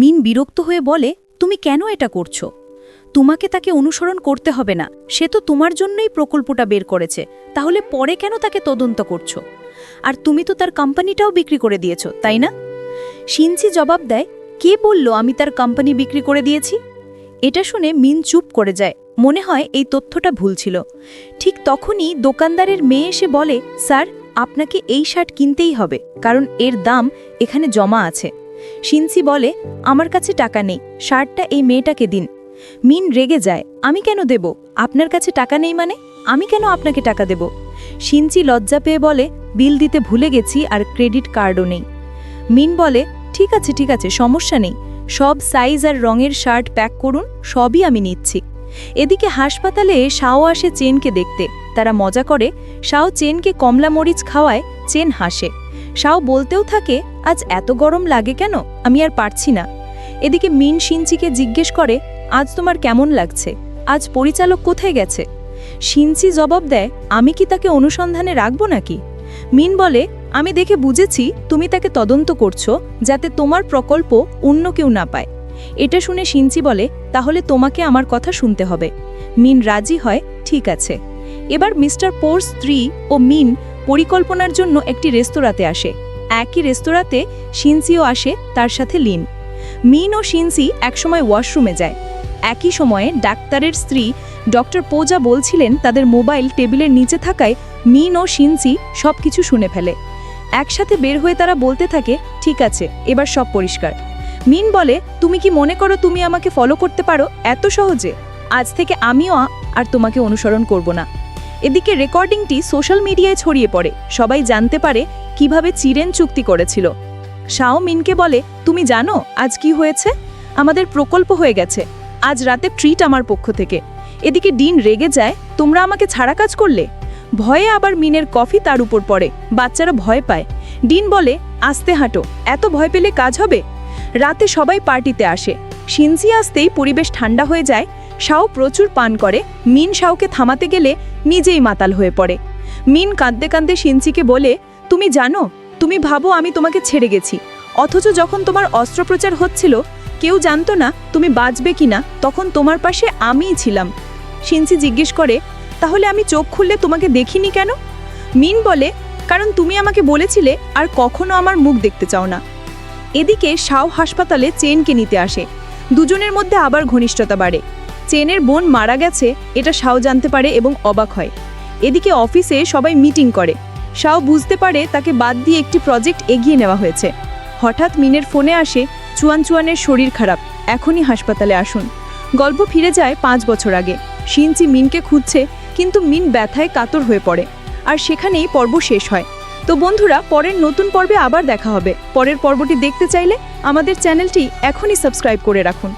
মিন বিরক্ত হয়ে বলে, তুমি কেন এটা করছ? তোমাকে তাকে অনুসরণ করতে হবে না। সে তো তোমার জন্যই প্রকল্পটা বের করেছে। তাহলে পরে কেন তাকে তদন্ত করছ? আর তুমি তো তার কোম্পানিটাও বিক্রি করে দিয়েছ, তাই না? শিনচি জবাব দেয়, কে বলল আমি তার কোম্পানি বিক্রি করে দিয়েছি? এটা শুনে মিন চুপ করে যায়। মনে হয় এই তথ্যটা ভুল ছিল। ঠিক তখনই দোকানদারের মেয়ে এসে বলে, স্যার, আপনাকে এই শার্ট কিনতেই হবে, কারণ এর দাম এখানে জমা আছে। শিনসি বলে, আমার কাছে টাকা নেই, শার্টটা এই মেয়েটাকে দিন। মিন রেগে যায়, আমি কেন দেব? আপনার কাছে টাকা নেই মানে? আমি কেন আপনাকে টাকা দেব? শিনচি লজ্জা পেয়ে বলে, বিল দিতে ভুলে গেছি আর ক্রেডিট কার্ডও নেই। মিন বলে, ঠিক আছে ঠিক আছে, সমস্যা নেই। সব সাইজ আর রঙের শার্ট প্যাক করুন, সবই আমি নিচ্ছি। এদিকে হাসপাতালে শাও আসে চেনকে দেখতে তারা মজা করে, শাও চেনকে কমলা মরিচ খাওয়ায়, চেন হাসে। শাও বলতেও থাকে, আজ এত গরম লাগে কেন? আমি আর পারছি না। এদিকে মিন সিনচিকে জিজ্ঞেস করে, আজ তোমার কেমন লাগছে? আজ পরিচালক কোথায় গেছে? সিনচি জবাব দেয়, আমি কি তাকে অনুসন্ধানে রাখব নাকি? মিন বলে, আমি দেখে বুঝেছি তুমি তাকে তদন্ত করছ, যাতে তোমার প্রকল্প অন্য কেউ না পায়। এটা শুনে সিনচি বলে, তাহলে তোমাকে আমার কথা শুনতে হবে। মিন রাজি হয়, ঠিক আছে। এবার মিস্টার পোর স্ত্রী ও মিন পরিকল্পনার জন্য একটি রেস্তোরাঁতে আসে। একই রেস্তোরাঁতে সিনসিও আসে, তার সাথে লিন। মিন ও সিনসি একসময় ওয়াশরুমে যায়। একই সময়ে ডাক্তারের স্ত্রী ডক্টর পোজা বলছিলেন, তাদের মোবাইল টেবিলের নিচে থাকায় মিন ও সিনসি সব কিছু শুনে ফেলে। একসাথে বের হয়ে তারা বলতে থাকে, ঠিক আছে, এবার সব পরিষ্কার। মিন বলে, তুমি কি মনে করো তুমি আমাকে ফলো করতে পারো? এত সহজে? আজ থেকে আমিও আর তোমাকে অনুসরণ করব না। এদিকে রেকর্ডিংটি সোশ্যাল মিডিয়ায় ছড়িয়ে পড়ে। সবাই জানতে পারে কীভাবে চিরেন চুক্তি করেছিল। শাও মিনকে বলে, তুমি জানো আজ কি হয়েছে? আমাদের প্রকল্প হয়ে গেছে। আজ রাতে ট্রিট আমার পক্ষ থেকে। এদিকে ডিন রেগে যায়, তোমরা আমাকে ছাড়া কাজ করলে? ভয়ে আবার মিনের কফি তার উপর পড়ে। বাচ্চারা ভয় পায়। ডিন বলে, আস্তে হাঁটো, এত ভয় পেলে কাজ হবে? রাতে সবাই পার্টিতে আসে। সিনসি আসতেই পরিবেশ ঠান্ডা হয়ে যায়, শাও প্রচুর পান করে, মিন শাওকে থামাতে গেলে নিজেই মাতাল হয়ে পড়ে। মিন কাঁদতে কাঁদতে সিনসিকে বলে, তুমি জানো, তুমি ভাবো আমি তোমাকে ছেড়ে গেছি, অথচ যখন তোমার অস্ত্রপ্রচার হচ্ছিল, কেউ জানতো না তুমি বাঁচবে কিনা, তখন তোমার পাশে আমিই ছিলাম। সিনসি জিজ্ঞেস করে, তাহলে আমি চোখ খুললে তোমাকে দেখিনি কেন? মিন বলে, কারণ তুমি আমাকে বলেছিলে আর কখনো আমার মুখ দেখতে চাও না। এদিকে শাও হাসপাতালে চেনকে নিতে আসে। দুজনের মধ্যে আবার ঘনিষ্ঠতা বাড়ে। চেনের বোন মারা গেছে, এটা শাও জানতে পারে এবং অবাক হয়। এদিকে অফিসে সবাই মিটিং করে। শাও বুঝতে পারে তাকে বাদ দিয়ে একটি প্রজেক্ট এগিয়ে নেওয়া হয়েছে। হঠাৎ মিনের ফোনে আসে, চুয়ান চুয়ানের শরীর খারাপ, এখনই হাসপাতালে আসুন। গল্প ফিরে যায় পাঁচ বছর আগে। শিনচি মিনকে খুঁজছে, কিন্তু মিন ব্যথায় কাতর হয়ে পড়ে। আর সেখানেই পর্ব শেষ হয়। তো বন্ধুরা, পরের নতুন পর্বে আবার দেখা হবে। পরের পর্বটি দেখতে চাইলে আমাদের চ্যানেলটি এখনই সাবস্ক্রাইব করে রাখুন।